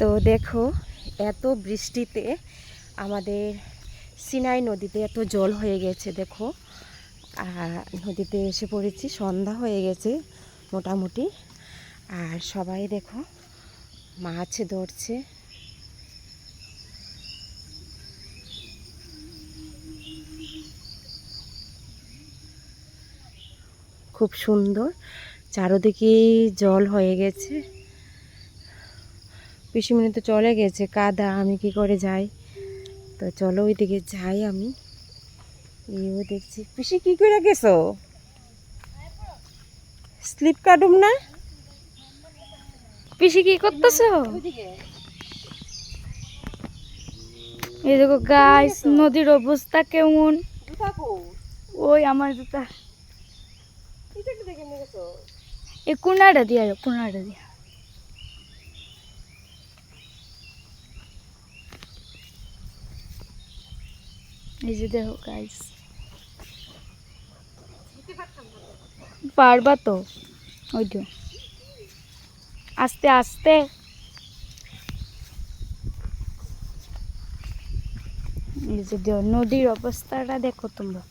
তো দেখো, এত বৃষ্টিতে আমাদের সিনাই নদীতে এত জল হয়ে গেছে, দেখো। আর নদীতে এসে পড়েছি, সন্ধ্যা হয়ে গেছে মোটামুটি। আর সবাই দেখো, মাছ ধরছে। খুব সুন্দর চারোদিকে জল হয়ে গেছে। পিসিমণি তো চলে গেছে কাদা আমি কি করে যাই? তো চলো ওইদিকে যাই আমি। এও দেখছি পিসি কি করে গেছো? স্লিপ কাটুম না? পিসি কি করতেছো? এই দেখো গাইস নদীর অবস্থা কেমন? ওই আমার জুতা। এই কোনাটা দিয়া কোনাটা দিয়া। যে দেখো গাইস পারবা তো? ওই তো আস্তে আস্তে। নদীর অবস্থাটা দেখো তোমরা।